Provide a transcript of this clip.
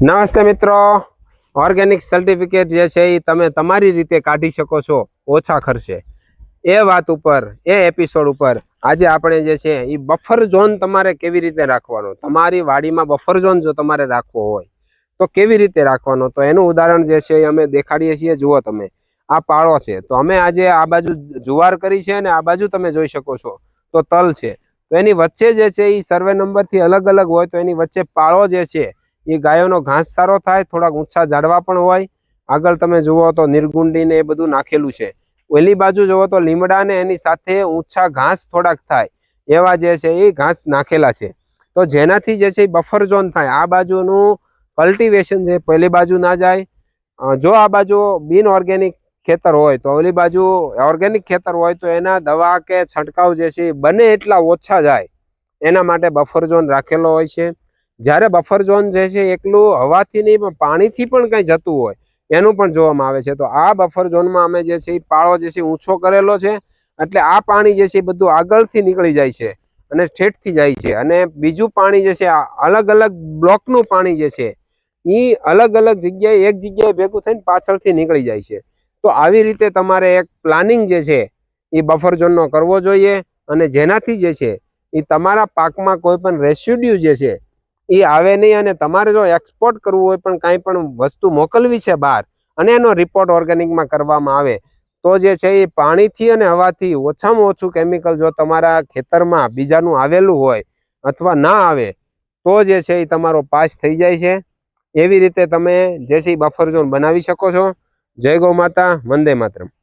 નમસ્તે મિત્રો. Organic certificate જે છે એ તમે તમારી રીતે કાઢી શકો છો, ઓછા ખર્ચે. એ વાત ઉપર, એ એપિસોડ ઉપર આજે આપણે જે છે એ બફર ઝોન તમારે કેવી રીતે રાખવાનો? તમારી વાડીમાં બફર ઝોન જો તમારે રાખવો હોય, તો કેવી રીતે રાખવાનો? તો એનું ઉદાહરણ જે છે એ અમે દેખાડીએ છીએ, જુઓ તમે. આ પાળો છે. તો અમે આજે આ બાજુ જુવાર કરી છે અને આ બાજુ તમે જોઈ શકો છો. તો તલ છે. તો એની વચ્ચે જે છે એ સર્વે નંબરથી અલગ અલગ હોય તો એની વચ્ચે પાળો જે છે એ ગાયોનો ઘાસ સારો થાય, થોડાક ઊંચા ઝાડવા પણ હોય. આગળ તમે જુઓ તો નિર્ગુંડીને એ બધું નાખેલું છે. ઓલી બાજુ જુઓ તો લીમડાને એની સાથે ઊંચા ઘાસ થોડાક થાય. એવા જે છે એ ઘાસ નાખેલા છે. તો જેનાથી જે છે એ બફર ઝોન થાય. આ બાજુનું કલ્ટિવેશન છે પહેલી બાજુ ના જાય. જો આ બાજુ બિન ઓર્ગેનિક ખેતર હોય, તો ઓલી બાજુ ઓર્ગેનિક ખેતર હોય, તો એના દવા કે છંટકાવ જે છે બને એટલા ઓછા જાય. એના માટે બફર ઝોન રાખેલો હોય છે. જ્યારે બફર ઝોન જે છે, એકલું હવાથી નહીં, પણ પાણીથી પણ કંઈ જતું હોય, એનું પણ જોવામાં આવે છે. તો આ બફર ઝોનમાં અમે જે છે, એ પાળો જે છે ઊંચો કરેલો છે. એટલે આ પાણી જે છે, એ બધું આગળથી નીકળી જાય છે અને ઠેઠથી જાય છે. અને બીજું પાણી જે છે અલગ અલગ બ્લોકનું પાણી જે છે, એ અલગ અલગ જગ્યાએ, એક જગ્યાએ ભેગું થઈને પાછળથી નીકળી જાય છે. તો આવી રીતે તમારે એક પ્લાનિંગ જે છે, એ બફર ઝોનનો કરવો જોઈએ અને જેનાથી જે છે, એ તમારા પાકમાં કોઈ પણ રેસિડ્યુ જે છે એ આવે નહીં અને તમારે જો એક્સપોર્ટ કરવું હોય પણ કાંઈ પણ વસ્તુ મોકલવી છે બહાર અને એનો રિપોર્ટ ઓર્ગેનિકમાં કરવામાં આવે, તો જે છે એ પાણીથી અને હવાથી ઓછામાં ઓછું કેમિકલ જો તમારા ખેતરમાં બીજાનું આવેલું હોય અથવા ના આવે, તો જે છે એ તમારો પાસ થઈ જાય છે. એવી રીતે તમે જે છે બફર ઝોન બનાવી શકો છો. જય ગૌ માતા, વંદે માતરમ.